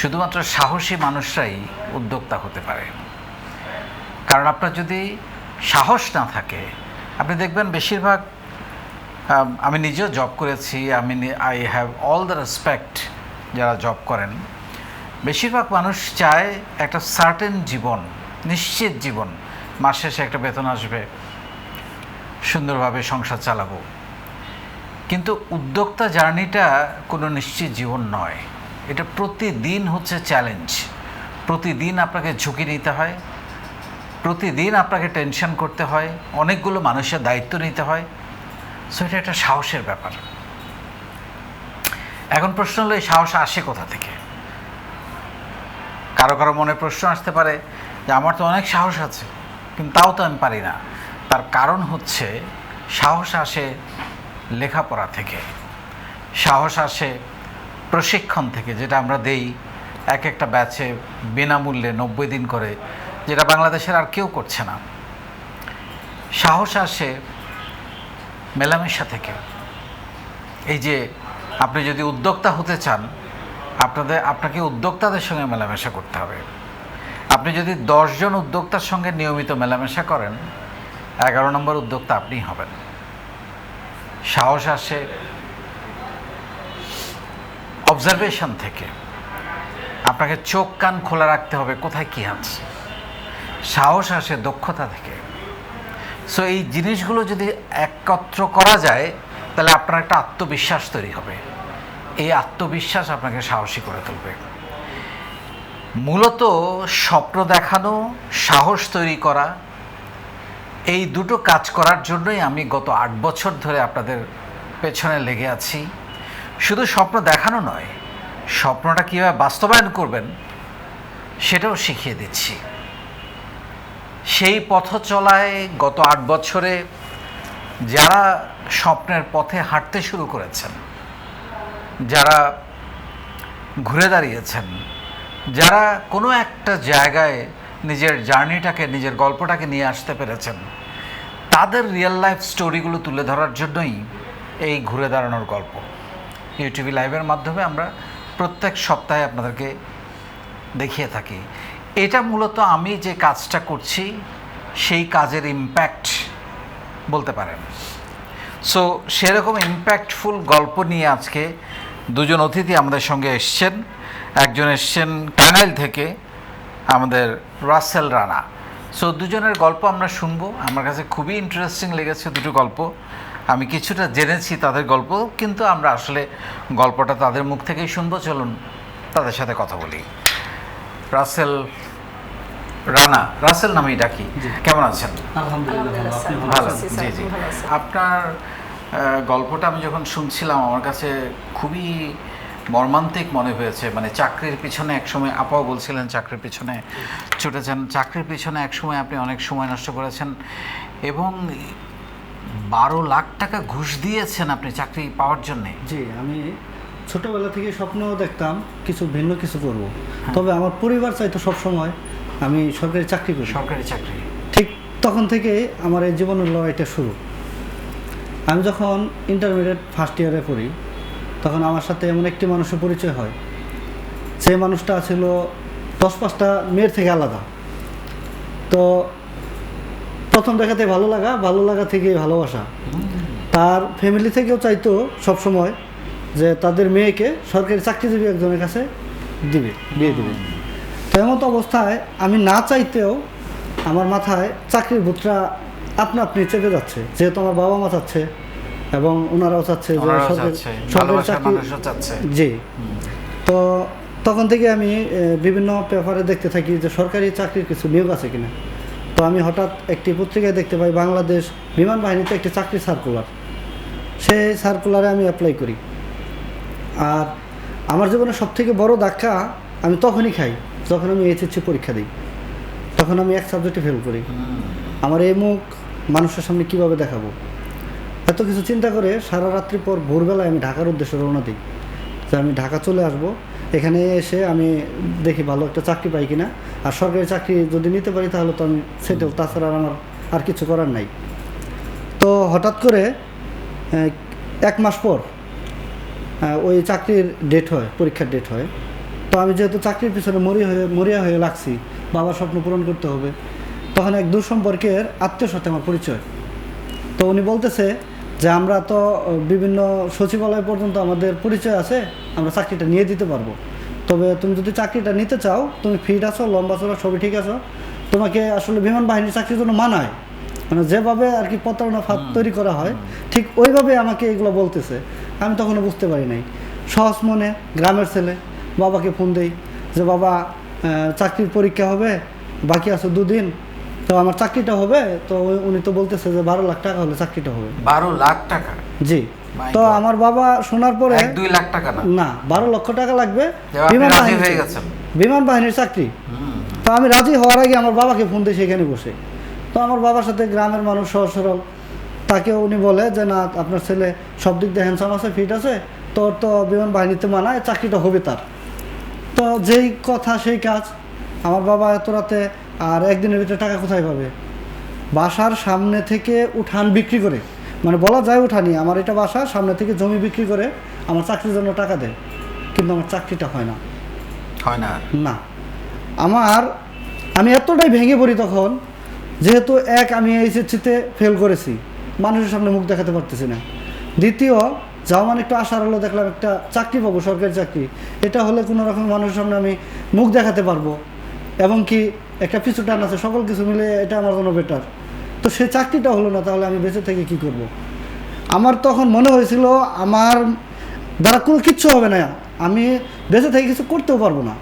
শুধুমাত্র সাহসী মানুষরাই উদ্যোক্তা হতে পারে। কারণ আপনার যদি সাহস না থাকে, আপনি দেখবেন বেশিরভাগ, আমি নিজেও জব করেছি, আমি I have all the respect যারা জব করেন। বেশিরভাগ মানুষ চায় একটা সার্টেন জীবন, নিশ্চিত জীবন। মাস শেষে একটা বেতন আসবে, সুন্দরভাবে সংসার চালাবো। কিন্তু উদ্যোক্তা জার্নিটা কোনো নিশ্চিত জীবন নয়। এটা প্রতিদিন হচ্ছে চ্যালেঞ্জ প্রতিদিন আপনাকে ঝুঁকি নিতে হয়, প্রতিদিন আপনাকে টেনশন করতে হয়, অনেকগুলো মানুষের দায়িত্ব নিতে হয়। সো এটা একটা সাহসের ব্যাপার। এখন প্রশ্ন হলো, এই সাহস আসে কোথা থেকে? কারও কারও মনে প্রশ্ন আসতে পারে যে, আমার তো অনেক সাহস আছে, কিন্তু তাও তো আমি পারি না। তার কারণ হচ্ছে, সাহস আসে লেখাপড়া থেকে। সাহস আসে প্রশিক্ষণ থেকে, যেটা আমরা দেই এক একটা ব্যাচে বিনামূল্যে নব্বই দিন করে, যেটা বাংলাদেশের আর কেউ করছে না। সাহস আসে মেলামেশা থেকে। এই যে আপনি যদি উদ্যোক্তা হতে চান, আপনাদের, আপনাকে উদ্যোক্তাদের সঙ্গে মেলামেশা করতে হবে। আপনি যদি দশজন উদ্যোক্তার সঙ্গে নিয়মিত মেলামেশা করেন, এগারো নম্বর উদ্যোক্তা আপনিই হবেন। সাহস আসে অবজারভেশন থেকে আপনাকে চোখ কান খোলা রাখতে হবে, কোথায় কী আছে? সাহস আসে দক্ষতা থেকে। সো এই জিনিসগুলো যদি একত্র করা যায়, তাহলে আপনার একটা আত্মবিশ্বাস তৈরি হবে। এই আত্মবিশ্বাস আপনাকে সাহসী করে তুলবে। মূলত স্বপ্ন দেখানো, সাহস তৈরি করা, এই দুটো কাজ করার জন্যই আমি গত আট বছর ধরে আপনাদের পেছনে লেগে আছি। শুধু স্বপ্ন দেখানো নয়, স্বপ্নটা কীভাবে বাস্তবায়ন করবেন সেটাও শিখিয়ে দিচ্ছি। সেই পথ চলায় গত আট বছরে যারা স্বপ্নের পথে হাঁটতে শুরু করেছেন, যারা ঘুরে দাঁড়িয়েছেন, যারা কোনো একটা জায়গায় নিজের জার্নিটাকে, নিজের গল্পটাকে নিয়ে আসতে পেরেছেন, তাদের রিয়েল লাইফ স্টোরিগুলো তুলে ধরার জন্যই এই ঘুরে দাঁড়ানোর গল্প। ইউটিভি লাইভের মাধ্যমে আমরা প্রত্যেক সপ্তাহে আপনাদেরকে দেখিয়ে থাকি। এটা মূলত আমি যে কাজটা করছি, সেই কাজের ইম্প্যাক্ট বলতে পারেন। সো সেরকম ইম্প্যাক্টফুল গল্প নিয়ে আজকে দুজন অতিথি আমাদের সঙ্গে এসছেন। একজন এসছেন টাঙ্গাইল থেকে আমাদের রাসেল রানা। সো দুজনের গল্প আমরা শুনব। আমার কাছে খুবই ইন্টারেস্টিং লেগেছে দুটো গল্প। আমি কিছুটা জেনেছি তাদের গল্প কিন্তু আমরা আসলে গল্পটা তাদের মুখ থেকেই শুনব। চলুন তাদের সাথে কথা বলি। রাসেল রানা রাসেল নামেই ডাকি কেমন আছেন? ভালো। জি জি। আপনার গল্পটা আমি যখন শুনছিলাম আমার কাছে খুবই মর্মান্তিক মনে হয়েছে। মানে চাকরির পিছনে একসময় আপাও বলছিলেন চাকরির পিছনে ছুটেছেন। চাকরির পিছনে একসময় আপনি অনেক সময় নষ্ট করেছেন। এবং বারো লাখ টাকা ঘুষ দিয়েছেন আপনি চাকরি পাওয়ার জন্যে। জি আমি ছোটবেলা থেকে স্বপ্ন দেখতাম কিছু ভিন্ন কিছু করব। তবে আমার পরিবার চাইতো সবসময় আমি সরকারি চাকরি করি। সরকারি চাকরি। ঠিক তখন থেকে আমার এই জীবনের লড়াইটা শুরু। আমি যখন ইন্টারমিডিয়েট ফার্স্ট ইয়ারে পড়ি তখন আমার সাথে এমন একটি মানুষের পরিচয় হয়। সেই মানুষটা ছিল দশ পাঁচটা মেয়ের থেকে আলাদা। তো প্রথম দেখাতে ভালো লাগা ভালো লাগা থেকে ভালোবাসা। তার ফ্যামিলি থেকেও চাইতো সব সময় যে তাদের মেয়েকে সরকারি চাকরিজীবী একজনের কাছে দিবে বিয়ে দিবে। তো এমত অবস্থায় আমি না চাইতেও আমার মাথায় চাকরির ভূতটা আপনা আপনি চেপে যাচ্ছে। যেহেতু আমার বাবা মা চাচ্ছে এবং ওনারাও চাচ্ছে যে সরকারি চাকরি জি। তো তখন থেকে আমি বিভিন্ন পেপারে দেখতে থাকি যে সরকারি চাকরির কিছু নিয়োগ আছে কিনা। তো আমি হঠাৎ একটি পত্রিকায় দেখতে পাই বাংলাদেশ বিমান বাহিনীতে একটি চাকরি সার্কুলার সেই সার্কুলারে আমি অ্যাপ্লাই করি। আর আমার জীবনে সব থেকে বড় ধাক্কা আমি তখনই খাই যখন আমি এইচএসসি পরীক্ষা দিই। তখন আমি এক সাবজেক্টে ফেল করি। আমার এই মুখ মানুষের সামনে কীভাবে দেখাবো? এত কিছু চিন্তা করে সারা রাত্রি পর ভোরবেলায় আমি ঢাকার উদ্দেশ্যে রওনা দিই। যে আমি ঢাকা চলে আসব এখানে এসে আমি দেখি ভালো একটা চাকরি পাই কিনা। আর সরকারি চাকরি যদি নিতে পারি তাহলে তো আমি সেটেল তাছাড়া আমার আর কিছু করার নাই। তো হঠাৎ করে এক মাস পর ওই চাকরির ডেট হয়, পরীক্ষার ডেট হয়। তো আমি যেহেতু চাকরির পিছনে মরিয়া হয়ে মরিয়া হয়ে লাগছি, বাবার স্বপ্ন পূরণ করতে হবে, তখন এক দূর সম্পর্কের আত্মীয় সাথে আমার পরিচয়। তো উনি বলতেছে যে আমরা তো বিভিন্ন সচিবালয় পর্যন্ত আমাদের পরিচয় আছে আমরা চাকরিটা নিয়ে দিতে পারব। তবে তুমি যদি চাকরিটা নিতে চাও তুমি ফিট আছো লম্বা চড়া সবই ঠিক আছো তোমাকে আসলে বিমান বাহিনীর চাকরির জন্য মানায়। মানে যেভাবে আর কি প্রতারণা ফাঁদ তৈরি করা হয় ঠিক ওইভাবে আমাকে এগুলো বলতেছে। আমি তখনও বুঝতে পারি নাই। সহজ মনে গ্রামের ছেলে বাবাকে ফোন দেই যে বাবা চাকরির পরীক্ষা হবে বাকি আছে দুদিন তো আমার চাকরিটা হবে তো উনি- তো বলতেছে যে বারো লাখ টাকা হলে চাকরিটা হবে। বারো লাখ টাকা? জি। তো আমার বাবা শোনার পরে দুই লাখ টাকা না? বারো লক্ষ টাকা লাগবে। বিমান হয়ে চাকরি। বিমান বাহিনীর চাকরি। তো আমি রাজি হওয়ার আগে আমার বাবাকে ফোন দিয়ে সেখানে বসে। তো আমার বাবার সাথে গ্রামের মানুষ সহজ সরল। তাকে উনি বলে যে না আপনার ছেলে সব দিক দিয়ে হ্যান্ডসাম আছে ফিট আছে। তোর তো বিমান বাহিনীতে মানায় চাকরিটা হবে তার। তো যেই কথা সেই কাজ। আমার বাবা এত রাতে আর একদিনের ভিতরে টাকা কোথায় পাবে? বাসার সামনে থেকে উঠান বিক্রি করে। মানে বলা যায় উঠানি আমার এটা বাসা সামনে থেকে জমি বিক্রি করে আমার চাকরির জন্য টাকা দেয়। কিন্তু আমার চাকরিটা হয় না। হয় না না। আমার আমি এতটাই ভেঙে পড়ি তখন যেহেতু এক আমি এইচএসসিতে ফেল করেছি। মানুষের সামনে মুখ দেখাতে পারতেছি না। দ্বিতীয় যাও মানে একটু আশার হলো দেখলাম একটা চাকরি পাবো সরকারি চাকরি। এটা হলে কোনো রকম মানুষের সামনে আমি মুখ দেখাতে পারব। এবং কি একটা পিছু টান আছে, সকল কিছু মিলে এটা আমার জন্য বেটার তো সে চাকরিটা হলো না, তাহলে আমি বেঁচে থেকে কি করব। আমার তখন মনে হয়েছিল, আমার দ্বারা কোনো কিচ্ছু হবে না, আমি বেঁচে থেকে কিছু করতেও পারব না।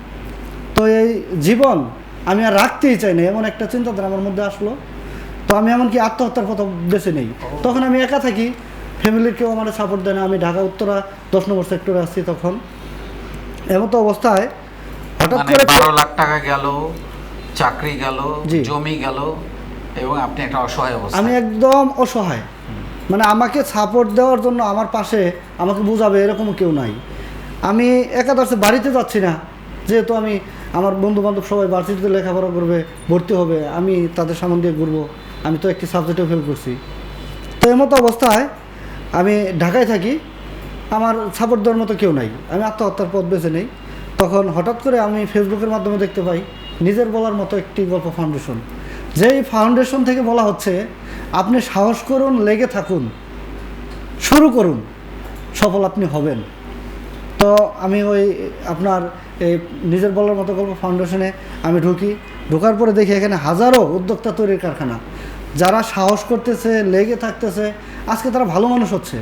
তো এই জীবন আমি আর রাখতেই চাই না, এমন একটা চিন্তাধারা আমার মধ্যে আসলো। তো আমি এমনকি আত্মহত্যার পথ বেছে নেই। তখন আমি একা থাকি ফ্যামিলির কেউ আমার সাপোর্ট দেয় না, আমি ঢাকা, উত্তরা, দশ নম্বর সেক্টরে আসছি তখন। এমন তো অবস্থায় হঠাৎ মানে করে বারো লাখ টাকা গেল চাকরি গেল। জমি গেল এবং আপনি একটা অসহায় অবস্থা আমি একদম অসহায়। মানে আমাকে সাপোর্ট দেওয়ার জন্য আমার পাশে আমাকে বোঝাবে এরকম কেউ নাই। আমি একাদশে বাড়িতে যাচ্ছি না। যেহেতু আমি আমার বন্ধু বান্ধব সবাই ভার্সিটিতে লেখাপড়া করবে ভর্তি হবে আমি তাদের সামনে দিয়ে ঘুরবো। আমি তো একটি সাবজেক্টে ফেল করছি। তো এমতো অবস্থায় আমি ঢাকায় থাকি। আমার সাপোর্ট দেওয়ার মতো কেউ নাই। আমি আত্মহত্যার পথ বেছে নেই। তখন হঠাৎ করে আমি ফেসবুকের মাধ্যমে দেখতে পাই নিজের বলার মতো একটি গল্প ফাউন্ডেশন যেই ফাউন্ডেশন থেকে বলা হচ্ছে, আপনি সাহস করুন, লেগে থাকুন, শুরু করুন, সফল আপনি হবেন। তো আমি ওই আপনার এই নিজের বলার মতো গল্প ফাউন্ডেশনে আমি ঢুকি। ঢোকার পরে দেখি এখানে হাজারো উদ্যোক্তা তৈরির কারখানা। যারা সাহস করতেছে, লেগে থাকতেছে, আজকে তারা ভালো মানুষ হচ্ছে।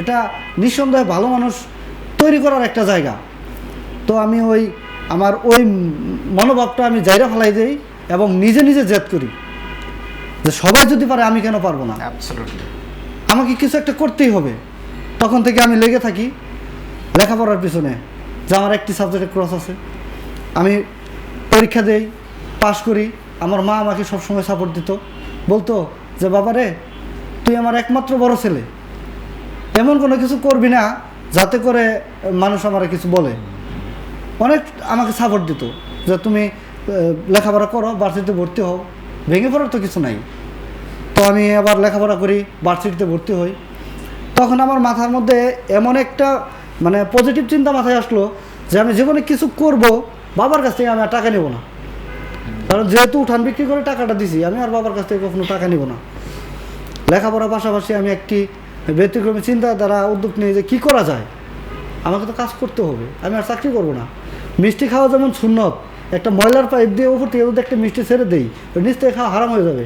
এটা নিঃসন্দেহে ভালো মানুষ তৈরি করার একটা জায়গা। তো আমি ওই আমার ওই মনোভাবটা আমি জায়গা ফেলাই দিই এবং নিজে নিজে জেদ করি যে সবাই যদি পারে আমি কেন পারব না। আমাকে কিছু একটা করতেই হবে। তখন থেকে আমি লেগে থাকি লেখাপড়ার পিছনে যে আমার একটি সাবজেক্টে ক্রস আছে। আমি পরীক্ষা দেই পাশ করি আমার মা আমাকে সবসময় সাপোর্ট দিত। বলতো যে বাবা রে তুই আমার একমাত্র বড় ছেলে। এমন কোনো কিছু করবি না যাতে করে মানুষ আমার কিছু বলে। অনেক আমাকে সাপোর্ট দিত যে তুমি লেখাপড়া করো ভার্সিটিতে ভর্তি হও। ভেঙে পড়ার তো কিছু নাই। তো আমি আবার লেখাপড়া করি ভার্সিটিতে ভর্তি হই। তখন আমার মাথার মধ্যে এমন একটা মানে পজিটিভ চিন্তা মাথায় আসলো যে আমি জীবনে কিছু করব, বাবার কাছ থেকে আমি আর টাকা নেব না। কারণ যেহেতু উঠান বিক্রি করে টাকাটা দিছি, আমি আর বাবার কাছ থেকে কখনো টাকা নিব না। লেখাপড়ার পাশাপাশি আমি একটি ব্যতিক্রমী চিন্তা দ্বারা উদ্যোগ নিয়ে যে কী করা যায়, আমাকে তো কাজ করতে হবে, আমি আর চাকরি করব না। মিষ্টি খাওয়া যেমন সুন্নত, একটা ময়লার পাইপ দিয়ে উপর থেকে যদি একটা মিষ্টি ছেড়ে দেই নিচ থেকে খাওয়া হারাম হয়ে যাবে।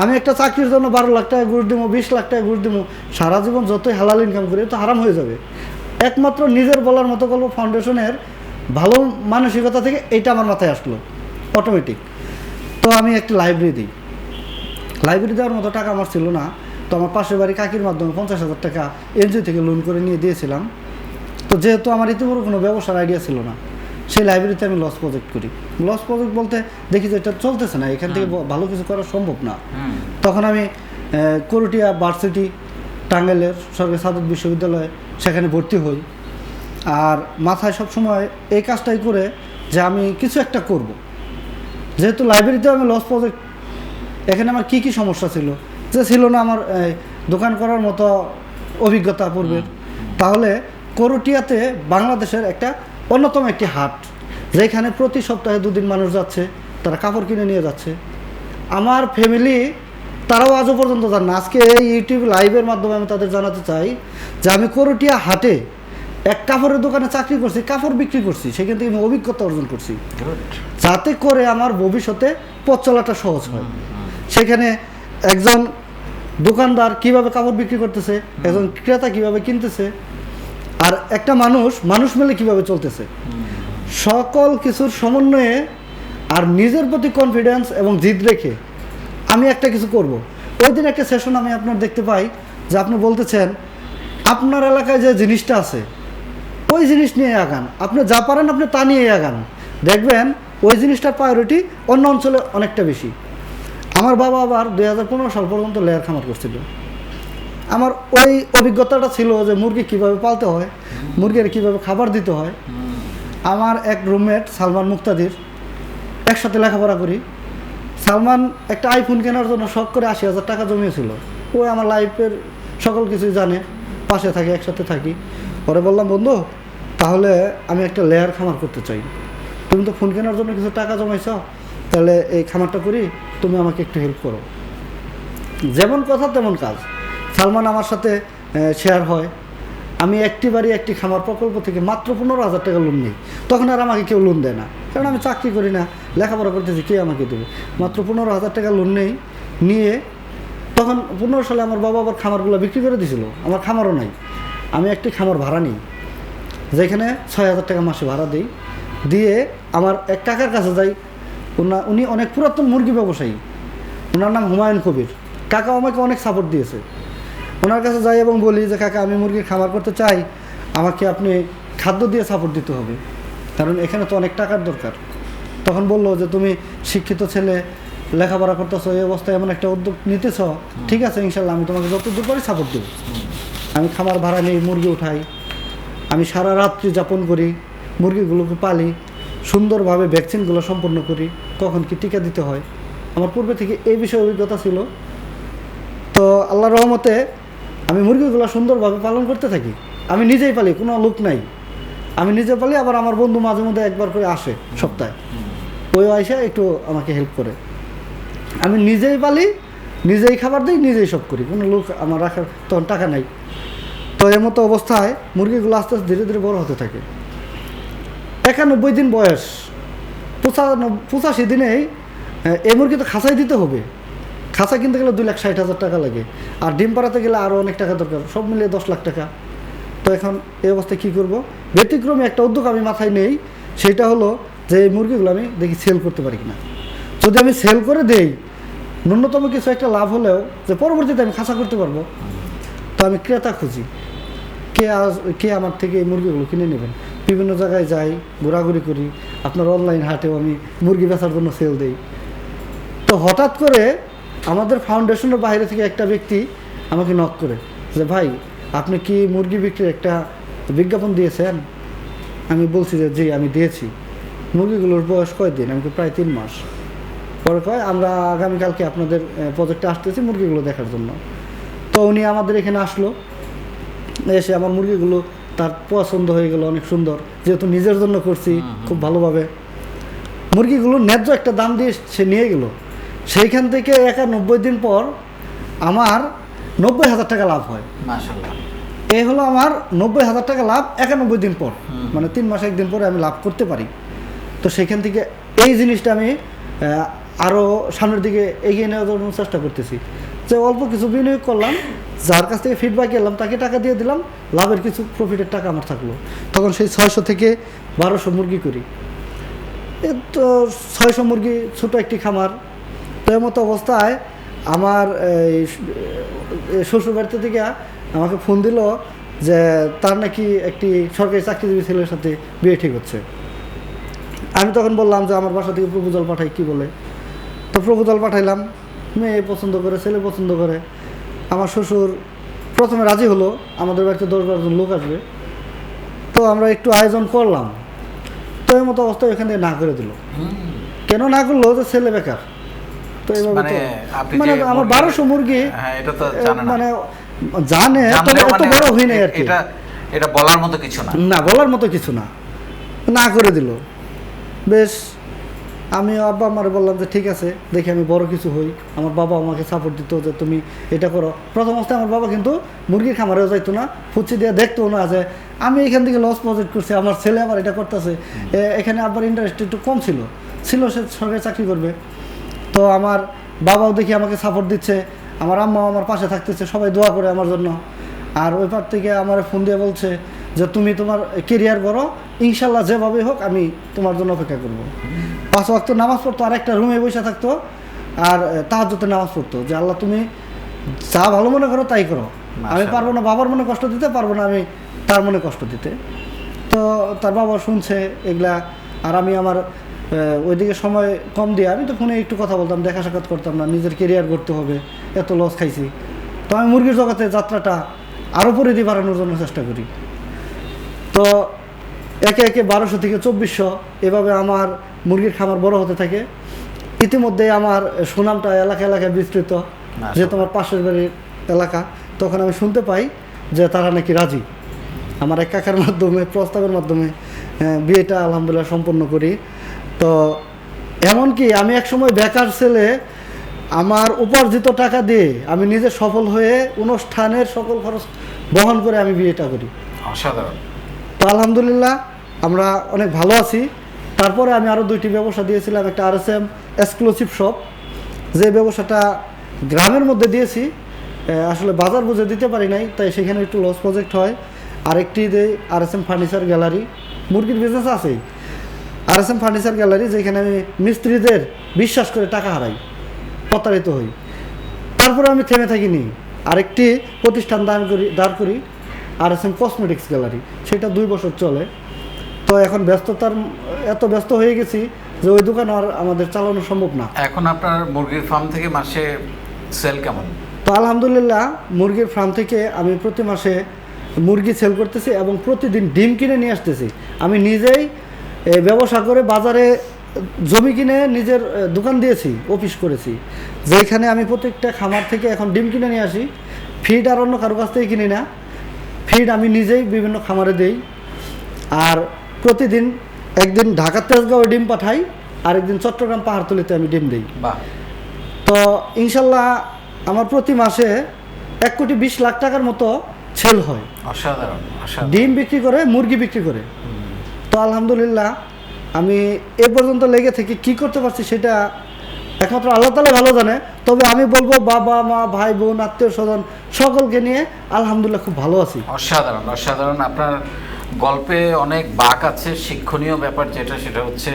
আমি একটা চাকরির জন্য বারো লাখ টাকা ঘুষ দিব, বিশ লাখ টাকা ঘুষ দিব, সারা জীবন যতই হালাল ইনকাম করি, তো হারাম হয়ে যাবে। একমাত্র নিজের বলার মতো গল্প ফাউন্ডেশনের ভালো মানসিকতা থেকে এইটা আমার মাথায় আসলো অটোমেটিক তো আমি একটি লাইব্রেরি দিই। লাইব্রেরি দেওয়ার মতো টাকা আমার ছিল না, তো আমার পাশের বাড়ি কাকির মাধ্যমে পঞ্চাশ হাজার টাকা এনজিও থেকে লোন করে নিয়ে দিয়েছিলাম। তো যেহেতু আমার ইতিপূর্বে কোনো ব্যবসার আইডিয়া ছিল না সেই লাইব্রেরিতে আমি লস প্রজেক্ট করি। লস প্রজেক্ট বলতে দেখি যে এটা চলতেছে না এখান থেকে ভালো কিছু করা সম্ভব না। তখন আমি করুটিয়া ভার্সিটি টাঙ্গাইলের সরকারি সাদত বিশ্ববিদ্যালয়ে সেখানে ভর্তি হই। আর মাথায় সবসময় এই কাজটাই করে যে আমি কিছু একটা করব। যেহেতু লাইব্রেরিতে আমি লস প্রজেক্ট এখানে আমার কি কি সমস্যা ছিল? যে ছিল না আমার দোকান করার মতো অভিজ্ঞতা পূর্বের। তাহলে করুটিয়াতে বাংলাদেশের একটা অন্যতম একটি হাট যেখানে প্রতি সপ্তাহে দুদিন মানুষ যাচ্ছে তারা কাপড় কিনে নিয়ে যাচ্ছে। আমার ফ্যামিলি তারাও আজও পর্যন্ত জান না। আজকে এই ইউটিউব লাইভের মাধ্যমে আমি তাদের জানাতে চাই যে আমি করটিয়া হাটে এক কাপড়ের দোকানে চাকরি করছি কাপড় বিক্রি করছি। সেখান থেকে আমি অভিজ্ঞতা অর্জন করছি। যাতে করে আমার ভবিষ্যতে পথ চলাটা সহজ হয়। সেখানে একজন দোকানদার কীভাবে কাপড় বিক্রি করতেছে একজন ক্রেতা কীভাবে কিনতেছে আর একটা মানুষ মানুষ মেলে কীভাবে চলতেছে? সকল কিছুর সমন্বয়ে আর নিজের প্রতি কনফিডেন্স এবং জিদ রেখে আমি একটা কিছু করব। ওই দিন একটা সেশন আমি আপনার দেখতে পাই, যে আপনি বলতেছেন, আপনার এলাকায় যে জিনিসটা আছে, ওই জিনিস নিয়ে আগান। আপনি যা পারেন আপনি তা নিয়ে আগান। দেখবেন, ওই জিনিসটার প্রায়োরিটি অন্য অঞ্চলে অনেকটা বেশি। আমার বাবা আবার দুই হাজার পনেরো সাল পর্যন্ত লেয়ার খামার করছিল। আমার ওই অভিজ্ঞতাটা ছিল যে মুরগি কীভাবে পালতে হয়, মুরগির কীভাবে খাবার দিতে হয়। আমার এক রুমমেট সালমান মুক্তাদির, একসাথে লেখাপড়া করি। সালমান একটা আইফোন কেনার জন্য শখ করে আশি হাজার টাকা জমিয়েছিল। ও আমার লাইফের সকল কিছুই জানে, পাশে থাকি, একসাথে থাকি। পরে বললাম, বন্ধু, তাহলে আমি একটা লেয়ার খামার করতে চাই। তুমি তো ফোন কেনার জন্য কিছু টাকা জমাইছ, তাহলে এই খামারটা করি, তুমি আমাকে একটু হেল্প করো। যেমন কথা, তেমন কাজ। সালমান আমার সাথে শেয়ার হয়। আমি একটি বাড়ি একটি খামার প্রকল্প থেকে মাত্র পনেরো হাজার টাকা লোন নিই। তখন আর আমাকে কেউ লোন দেয় না। কারণ আমি চাকরি করি না। লেখাপড়া করতেছি, কে আমাকে দেবে? মাত্র পনেরো হাজার টাকা লোন নেই। নিয়ে তখন পনেরো সালে আমার বাবা আবার খামারগুলো বিক্রি করে দিয়েছিল আমার খামারও নাই। আমি একটি খামার ভাড়া নিই। যেখানে ছয় হাজার টাকা মাসে ভাড়া দিই। দিয়ে আমার এক কাকার কাছে যাই। ওনা উনি অনেক পুরাতন মুরগি ব্যবসায়ী। ওনার নাম হুমায়ুন কবির। কাকা আমাকে অনেক সাপোর্ট দিয়েছে। ওনার কাছে যাই এবং বলি যে, কাকা, আমি মুরগির খামার করতে চাই। আমাকে আপনি খাদ্য দিয়ে সাপোর্ট দিতে হবে। কারণ এখানে তো অনেক টাকার দরকার। তখন বলল যে, তুমি শিক্ষিত ছেলে, লেখাপড়া করতেছো, এই অবস্থায় এমন একটা উদ্যোগ নিতেছ। ঠিক আছে ইনশাল্লাহ আমি তোমাকে যতদূর পারি সাপোর্ট দেবো। আমি খামার ভাড়া নিই, মুরগি উঠাই। আমি সারা রাত্রি যাপন করি, মুরগিগুলোকে পালি, সুন্দরভাবে ভ্যাকসিনগুলো সম্পূর্ণ করি। কখন কি টিকা দিতে হয়? আমার পূর্বে থেকে এই বিষয়ে অভিজ্ঞতা ছিল। তো আল্লাহ রহমতে আমি মুরগিগুলো সুন্দরভাবে পালন করতে থাকি। আমি নিজেই পালি, কোনো লোক নাই। আমি নিজে পালি, আবার আমার বন্ধু মাঝে মধ্যে একবার করে আসে সপ্তাহে। ওই আইসা একটু আমাকে হেল্প করে। আমি নিজেই পালি, নিজেই খাবার দিই, নিজেই সব করি। কোনো লোক আমার রাখার তখন টাকা নাই। তো এর মতো অবস্থায় মুরগিগুলো আস্তে আস্তে ধীরে ধীরে বড় হতে থাকে। একানব্বই দিন বয়স। পঁচানব্বই পঁচাশি দিনেই এই মুরগি তো খাঁচাই দিতে হবে। খাঁচা কিনতে গেলে দুই লাখ ষাট হাজার টাকা লাগে। আর ডিম পাড়াতে গেলে আরও অনেক টাকা দরকার, সব মিলিয়ে দশ লাখ টাকা। তো এখন এই অবস্থায় কী করব? ব্যতিক্রমে একটা উদ্যোগ আমি মাথায় নেই, সেটা হলো যে এই মুরগিগুলো আমি দেখি সেল করতে পারি কিনা। যদি আমি সেল করে দেই, ন্যূনতম কিছু একটা লাভ হলেও যে পরবর্তীতে আমি খাঁচা করতে পারব, তো আমি ক্রেতা খুঁজি। কে আজ, কে আমার থেকে এই মুরগিগুলো কিনে নেবেন? বিভিন্ন জায়গায় যাই, ঘোরাঘুরি করি, আপনার অনলাইন হাটেও আমি মুরগি বেচার জন্য সেল দেই। তো হঠাৎ করে আমাদের ফাউন্ডেশনের বাইরে থেকে একটা ব্যক্তি আমাকে নক করে যে ভাই আপনি কি মুরগি বিক্রির একটা বিজ্ঞাপন দিয়েছেন? আমি বলছি যে জি আমি দিয়েছি। মুরগিগুলোর বয়স কয়দিন? আমাকে প্রায় তিন মাস। পরে কয় আমরা আগামীকালকে আপনাদের প্রজেক্টে আসতেছি মুরগিগুলো দেখার জন্য। তো উনি আমাদের এখানে আসলো। এসে আমার মুরগিগুলো তার পছন্দ হয়ে গেল অনেক সুন্দর। যেহেতু নিজের জন্য করছি খুব ভালোভাবে। মুরগিগুলো ন্যায্য একটা দাম দিয়ে সে নিয়ে গেল। সেইখান থেকে একানব্বই দিন পর আমার নব্বই হাজার টাকা লাভ হয়। এই হলো আমার নব্বই হাজার টাকা লাভ একানব্বই দিন পর। মানে তিন মাস একদিন পরে আমি লাভ করতে পারি। তো সেখান থেকে এই জিনিসটা আমি আরও সামনের দিকে এগিয়ে নেওয়ার জন্য চেষ্টা করতেছি। যে অল্প কিছু বিনিয়োগ করলাম যার কাছ থেকে ফিডব্যাক এলাম তাকে টাকা দিয়ে দিলাম লাভের কিছু প্রফিটের টাকা আমার থাকল। তখন সেই ছয়শো থেকে বারোশো মুরগি করি। তো ছয়শো মুরগি ছোটো একটি খামার তো এর মতো অবস্থায় আমার এই শ্বশুর বাড়িতে থেকে আমাকে ফোন দিল যে তার নাকি একটি সরকারি চাকরিজীবী ছেলের সাথে বিয়ে ঠিক হচ্ছে। আমি তখন বললাম যে আমার বাসা থেকে প্রপোজাল পাঠাই কি বলে? তো প্রপোজাল পাঠাইলাম মেয়ে পছন্দ করে ছেলে পছন্দ করে। আমার শ্বশুর প্রথমে রাজি হলো আমাদের বাড়িতে দশ বারোজন লোক আসবে। তো আমরা একটু আয়োজন করলাম। তো এই মতো অবস্থায় এখান থেকে না করে দিল। কেন না করল? যে ছেলে বেকার। তো এইভাবে মানে মানে আমার বারোশো মুরগি হ্যাঁ না। মানে জানে তবে এত মানে বড় নাই আর কি। এটা এটা বলার মতো কিছু না। না বলার মতো কিছু না। না করে দিল। বেশ আমি আব্বা আমার বললাম যে ঠিক আছে দেখি আমি বড় কিছু হই। আমার বাবা আমাকে সাপোর্ট দিত যে তুমি এটা করো। প্রথম অবস্থায় আমার বাবা কিন্তু মুরগির খামারেও যাইতো না ফুচি দিয়ে দেখতো না যে আমি এখান থেকে লস প্রজেক্ট করছি আমার ছেলে আবার এটা করতেছে। এখানে আব্বার ইন্টারেস্ট একটু কম ছিল। ছিল সে সরকারি চাকরি করবে। তো আমার বাবাও দেখি আমাকে সাপোর্ট দিচ্ছে আমার আম্মাও আমার পাশে থাকতেছে সবাই দোয়া করে আমার জন্য। আর ওই পার থেকে আমার ফোন দিয়ে বলছে যে তুমি তোমার কেরিয়ার করো ইনশাল্লাহ যেভাবে হোক আমি তোমার জন্য অপেক্ষা করব। পাঁচ ওয়াক্ত নামাজ পড়তো আর একটা রুমে বসে থাকতো আর তাহার নামাজ পড়তো যে আল্লাহ তুমি যা ভালো মনে করো তাই করো। আমি পারব না বাবার মনে কষ্ট দিতে পারব না আমি তার মনে কষ্ট দিতে। তো তার বাবা শুনছে এগুলা আর আমি আমার ওইদিকে সময় কম দিয়ে আমি তো ফোনে একটু কথা বলতাম দেখা সাক্ষাৎ করতাম না নিজের কেরিয়ার করতে হবে এত লস খাইছি। তো আমি মুরগির জগতে যাত্রাটা আরও পরিধি বাড়ানোর জন্য চেষ্টা করি। তো একে একে বারোশো থেকে চব্বিশশো এভাবে আমার মুরগির খামার বড় হতে থাকে। ইতিমধ্যে আমার সুনামটা এলাকা এলাকায় বিস্তৃত যে তোমার পাশের বাড়ির এলাকা তখন আমি শুনতে পাই যে তারা নাকি রাজি। আমার এক কাকার মাধ্যমে প্রস্তাবের মাধ্যমে বিয়েটা আলহামদুলিল্লাহ সম্পন্ন করি। তো এমনকি আমি এক সময় বেকার ছেলে আমার উপার্জিত টাকা দিয়ে আমি নিজে সফল হয়ে অনুষ্ঠানের সকল খরচ বহন করে আমি বিয়েটা করি। অসাধারণ। তো আলহামদুলিল্লাহ আমরা অনেক ভালো আছি। তারপরে আমি আরও দুইটি ব্যবসা দিয়েছিলাম একটা R S M exclusive shop যে ব্যবসাটা গ্রামের মধ্যে দিয়েছি। আসলে বাজার বুঝে দিতে পারি নাই তাই সেখানে একটু লস প্রজেক্ট হয়। আরেকটি দেই R S M furniture gallery মুরগির বিজনেস আছেই। R S M furniture gallery যেখানে আমি মিস্ত্রিদের বিশ্বাস করে টাকা হারাই প্রতারিত হই। তারপরে আমি থেমে থাকিনি। আরেকটি প্রতিষ্ঠান দান করি দাঁড় করি R S M cosmetics gallery. সেটা দুই বছর চলে। তো এখন ব্যস্ততার এত ব্যস্ত হয়ে গেছি যে ওই দোকান আর আমাদের চালানো সম্ভব না। এখন আপনার মুরগির ফার্ম থেকে মাসে সেল কেমন? তো আলহামদুলিল্লাহ মুরগির ফার্ম থেকে আমি প্রতি মাসে মুরগি সেল করতেছি এবং প্রতিদিন ডিম কিনে নিয়ে আসতেছি। আমি নিজেই ব্যবসা করে বাজারে জমি কিনে নিজের দোকান দিয়েছি অফিস করেছি। যেখানে আমি প্রত্যেকটা খামার থেকে এখন ডিম কিনে নিয়ে আসি। ফিড আর অন্য কারও কাছ থেকে কিনি না। ফিড আমি নিজেই বিভিন্ন খামারে দেই। আর প্রতিদিন একদিন ঢাকা তেজগাঁও ডিম পাঠাই আর একদিন চট্টগ্রাম পাহাড়তলিতে আমি ডিম দিই। তো ইনশাল্লাহ আমার প্রতি মাসে এক কোটি বিশ লাখ টাকার মতো সেল হয়। অসাধারণ ডিম বিক্রি করে মুরগি বিক্রি করে। তো আলহামদুলিল্লাহ, আমি এ পর্যন্ত লেগে থেকে কি করতে পারছি সেটা একমাত্র আল্লাহ তালা ভালো জানে। তবে আমি বলব বাবা, মা, ভাই, বোন, আত্মীয় স্বজন সকলকে নিয়ে আলহামদুলিল্লাহ খুব ভালো আছি। অসাধারণ অসাধারণ। আপনার গল্পে অনেক বাক আছে, শিক্ষণীয় ব্যাপার যেটা, সেটা হচ্ছে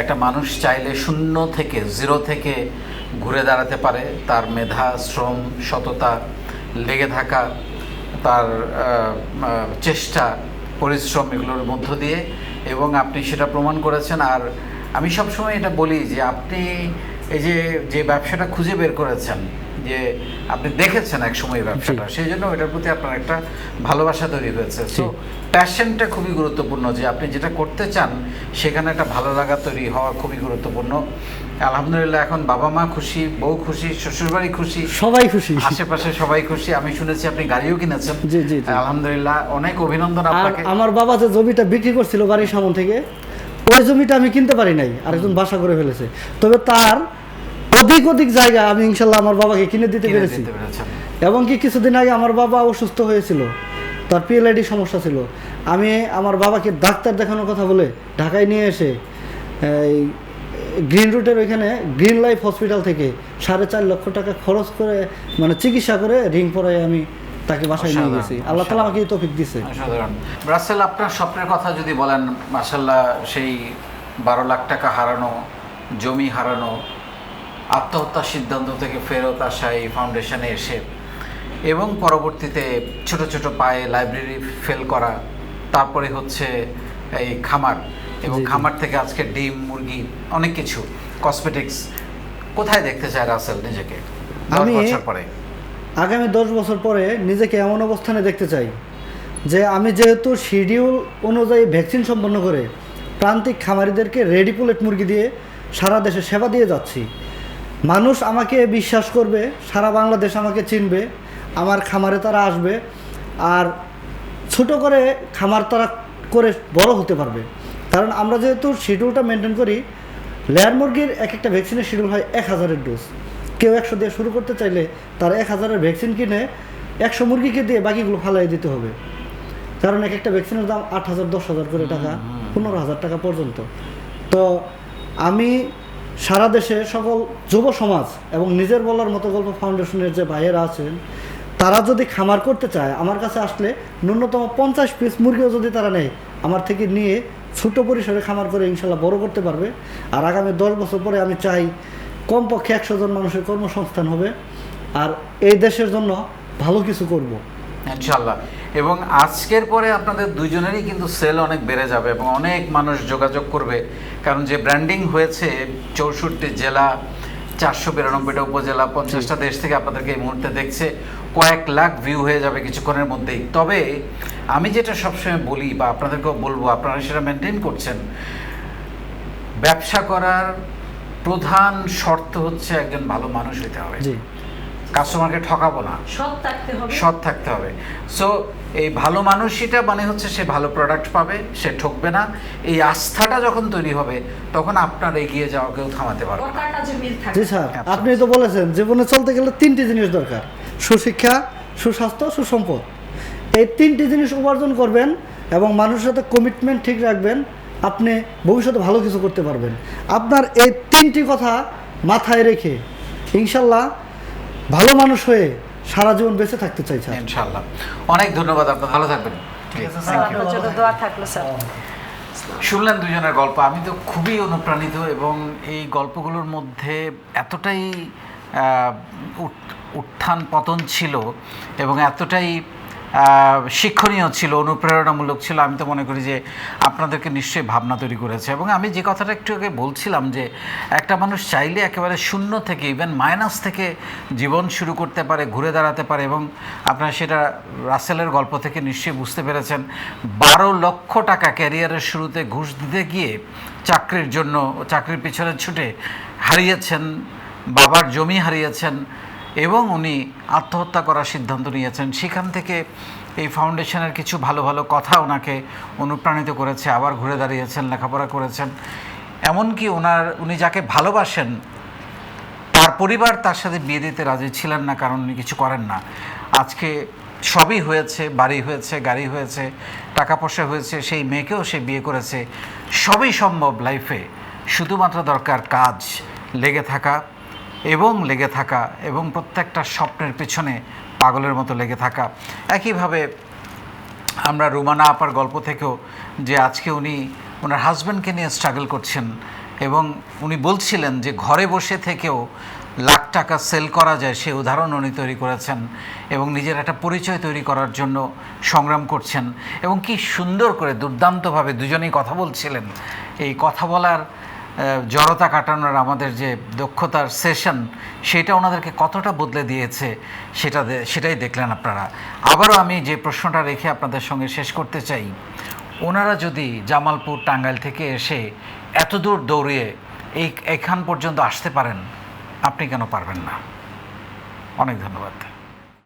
একটা মানুষ চাইলে শূন্য থেকে জিরো থেকে ঘুরে দাঁড়াতে পারে। তার মেধা, শ্রম, সততা, লেগে থাকা, তার চেষ্টা পরিশ্রম এগুলোর মধ্য দিয়ে এবং আপনি সেটা প্রমাণ করেছেন। আর আমি সবসময় এটা বলি যে আপনি এই যে যে ব্যবসাটা খুঁজে বের করেছেন যে আপনি দেখেছেন এক সময় ব্যবসাটা সেই জন্য এটার প্রতি আপনার একটা ভালোবাসা তৈরি হয়েছে। তো প্যাশনটা খুবই গুরুত্বপূর্ণ যে আপনি যেটা করতে চান সেখানে একটা ভালো লাগা তৈরি হওয়া খুবই গুরুত্বপূর্ণ। আলহামদুলিল্লাহ এখন বাবা মা খুশি বউ খুশি শ্বশুরবাড়ি খুশি সবাই খুশি। আশেপাশে সবাই খুশি। আমি শুনেছি আপনি গাড়িও কিনেছেন। জি, জি। আলহামদুলিল্লাহ অনেক অভিনন্দন আপনাকে। আমার বাবা যে জমিটা বিক্রি করছিল বাড়ির সামন থেকে ওই জমিটা আমি কিনতে পারি নাই। আরেকজন বাসা করে ফেলেছে। তবে তার অধিক অধিক জায়গা আমি ইনশাল্লাহ আমার বাবাকে কিনে দিতে পেরেছি। এবং কি কিছুদিন আগে আমার বাবা অসুস্থ হয়েছিল। তার পিএলআইডি সমস্যা ছিল। আমি আমার বাবাকে ডাক্তার দেখানোর কথা বলে ঢাকায় নিয়ে এসে এই গ্রিন রুটের ওইখানে গ্রিন লাইফ হসপিটাল থেকে সাড়ে চার লক্ষ টাকা খরচ করে মানে চিকিৎসা করে রিং পরাই আমি তাকে বাসায় নিয়ে গেছি। আল্লাহ তালা আমাকে এই তফিক দিছে। রাসেল আপনার স্বপ্নের কথা যদি বলেন মাসাল্লাহ সেই বারো লাখ টাকা হারানো জমি হারানো আত্মহত্যার সিদ্ধান্ত থেকে ফেরত আসা এই ফাউন্ডেশনে এসে এবং পরবর্তীতে ছোট ছোট পায়ে লাইব্রেরি ফেল করা তারপরে হচ্ছে এই খামার এবং। খামার থেকে আজকে ডিম মুরগি অনেক কিছু কসমেটিক্স কোথায় দেখতে চায় রাসেল নিজেকে? আমি- বছর পরে। আগামী দশ বছর পরে নিজেকে এমন অবস্থানে দেখতে চাই যে আমি যেহেতু শিডিউল অনুযায়ী ভ্যাকসিন সম্পন্ন করে প্রান্তিক খামারিদেরকে রেডি পুলেট মুরগি দিয়ে সারা দেশে সেবা দিয়ে যাচ্ছি। মানুষ আমাকে বিশ্বাস করবে সারা বাংলাদেশ আমাকে চিনবে আমার খামারে তারা আসবে আর ছোট করে খামার তারা করে বড় হতে পারবে। কারণ আমরা যেহেতু শিডিউলটা মেনটেন করি লেয়ার মুরগির এক একটা ভ্যাকসিনের শিডিউল হয় এক হাজারের ডোজ কেউ একশো দিয়ে শুরু করতে চাইলে তার এক হাজারের ভ্যাকসিন কিনে একশো মুরগিকে দিয়ে বাকিগুলো ফালাই দিতে হবে। কারণ এক একটা ভ্যাকসিনের দাম আট হাজার দশ হাজার করে টাকা পনেরো হাজার টাকা পর্যন্ত। তো আমি সারা দেশে সকল যুব সমাজ এবং নিজের বলার মতো গল্প ফাউন্ডেশনের যে ভাইয়েরা আছেন তারা যদি খামার করতে চায় আমার কাছে আসলে ন্যূনতম পঞ্চাশ পিস মুরগিও যদি তারা নেয় আমার থেকে নিয়ে ছোট পরিসরে খামার করে ইনশাল্লাহ বড় করতে পারবে। আর আগামী দশ বছর পরে আমি চাই কমপক্ষে একশো জন মানুষের কর্মসংস্থান হবে। আর এই দেশের জন্য ভালো কিছু করব। ইনশাল্লাহ। এবং আজকের পরে আপনাদের দুজনেরই কিন্তু সেল অনেক বেড়ে যাবে এবং অনেক মানুষ যোগাযোগ করবে। কারণ যে ব্র্যান্ডিং হয়েছে চৌষট্টি জেলা চারশো বিরানব্বইটা উপজেলা, পঞ্চাশটা দেশ থেকে আপনাদেরকে এই মুহূর্তে দেখছে। কয়েক লাখ ভিউ হয়ে যাবে কিছুক্ষণের মধ্যেই। তবে আমি যেটা সবসময় বলি বা আপনাদেরকেও বলব, আপনারা সেটা মেনটেন করছেন। ব্যবসা করার প্রধান শর্ত হচ্ছে একজন ভালো মানুষ হইতে হবে। কাস্টমারকে ঠকাবো না। সৎ থাকতে হবে। সৎ থাকতে হবে। সো এই ভালো মানুষইটা মানে হচ্ছে সে ভালো প্রোডাক্ট পাবে সে ঠকবে না। এই আস্থাটা যখন তৈরি হবে তখন আপনার এগিয়ে যাওয়া কেউ থামাতে পারবে না। কথার কাজে মিল থাকে জি স্যার আপনি তো বলেছেন জীবনে চলতে গেলে তিনটি জিনিস দরকার। সুশিক্ষা সুস্বাস্থ্য সুসম্পদ। এই তিনটি জিনিস উপার্জন করবেন এবং মানুষের সাথে কমিটমেন্ট ঠিক রাখবেন আপনি ভবিষ্যতে ভালো কিছু করতে পারবেন। আপনার এই তিনটি কথা মাথায় রেখে ইনশাল্লাহ ভালো মানুষ হয়ে সারা জীবন বেঁচে থাকতে চাই স্যার। ইনশাল্লাহ অনেক ধন্যবাদ আপনার ভালো থাকবেন। ঠিক আছে, Thank you. আপনার জন্য দোয়া থাকল স্যার। শুনলেন দুজনের গল্প আমি তো খুবই অনুপ্রাণিত এবং এই গল্পগুলোর মধ্যে এতটাই আহ, উত্থান পতন ছিল এবং এতটাই শিক্ষণীয় ছিল, অনুপ্রেরণামূলক ছিল, আমি তো মনে করি যে আপনাদেরকে নিশ্চয়ই ভাবনা তৈরি করেছে। এবং আমি যে কথাটা একটু আগে বলছিলাম যে একটা মানুষ চাইলে একেবারে শূন্য থেকে ইভেন মাইনাস থেকে জীবন শুরু করতে পারে, ঘুরে দাঁড়াতে পারে এবং আপনারা সেটা রাসেলের গল্প থেকে নিশ্চয়ই বুঝতে পেরেছেন। বারো লক্ষ টাকা ক্যারিয়ারের শুরুতে ঘুষ দিতে গিয়ে চাকরির জন্য, চাকরির পিছনে ছুটে হারিয়েছেন, বাবার জমি হারিয়েছেন এবং উনি আত্মহত্যা করার সিদ্ধান্ত নিয়েছেন। সেখান থেকে এই ফাউন্ডেশনের কিছু ভালো ভালো কথা ওনাকে অনুপ্রাণিত করেছে, আবার ঘুরে দাঁড়িয়েছেন, লেখাপড়া করেছেন। এমনকি ওনার উনি যাকে ভালোবাসেন, তার পরিবার তার সাথে বিয়ে দিতে রাজি ছিলেন না, কারণ উনি কিছু করেন না। আজকে সবই হয়েছে, বাড়ি হয়েছে, গাড়ি হয়েছে, টাকা পয়সা হয়েছে, সেই মেয়েকেও সে বিয়ে করেছে। সবই সম্ভব লাইফে। শুধুমাত্র দরকার কাজ, লেগে থাকা এবং লেগে থাকা এবং প্রত্যেকটা স্বপ্নের পেছনে পাগলের মতো লেগে থাকা। একইভাবে আমরা রুমানা আপার গল্প থেকেও যে আজকে উনি ওনার হাজব্যান্ডকে নিয়ে স্ট্রাগল করছেন এবং উনি বলছিলেন যে ঘরে বসে থেকেও লাখ টাকা সেল করা যায় সে উদাহরণ উনি তৈরি করেছেন এবং নিজের একটা পরিচয় তৈরি করার জন্য সংগ্রাম করছেন এবং কি সুন্দর করে দুর্দান্তভাবে দুজনেই কথা বলছিলেন। এই কথা বলার জড়তা কাটানোর আমাদের যে দক্ষতার সেশন, সেটা ওনাদেরকে কতটা বদলে দিয়েছে সেটা সেটাই দেখলেন আপনারা। আবারও আমি যে প্রশ্নটা রেখে আপনাদের সঙ্গে শেষ করতে চাই, ওনারা যদি জামালপুর টাঙ্গাইল থেকে এসে এত দূর দৌড়িয়ে এই এখান পর্যন্ত আসতে পারেন, আপনি কেন পারবেন না? অনেক ধন্যবাদ।